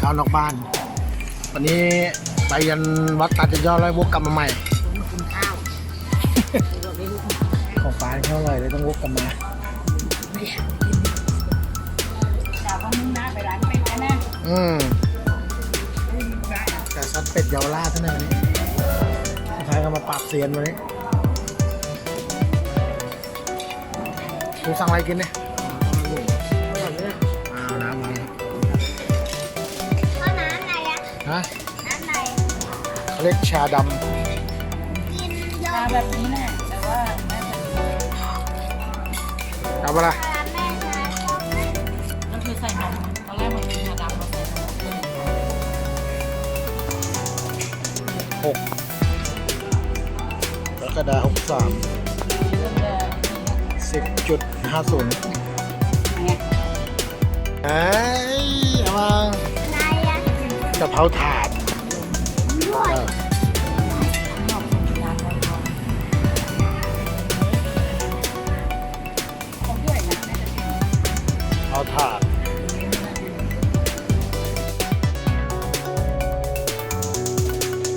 ช้าวนอกบ้าน วันนี้ไปยันวัดตาจันยอดแล้ววกกลับมาใหม่กินข้าวของฟ้าเท่าไหร่เลยต้องวกกลับมาดาวก็มึงนะไปร้านเป็ดกันนะอืมแต่ซัดเป็ดเยาวราชเท่านั้นนี้ใครก็มาปราบเซียนวันนี้กูสั่งอะไรกินเนี่ย ฮะน้ำอะไรเขาเรียกชาดกินเยชาอะแบบนี้แน่แต่ว่าน่าจะำเอาปะล่ะชาแม่ชาชอบไหมก็คือใส่นมตอนแรกมันเป็นชาดำเราใส่นมเพิ่มหกกรกฎาหกสามเริ่มจะสิบจุดห้าศูนย์เนี่ยะเพราถาดเอาถาด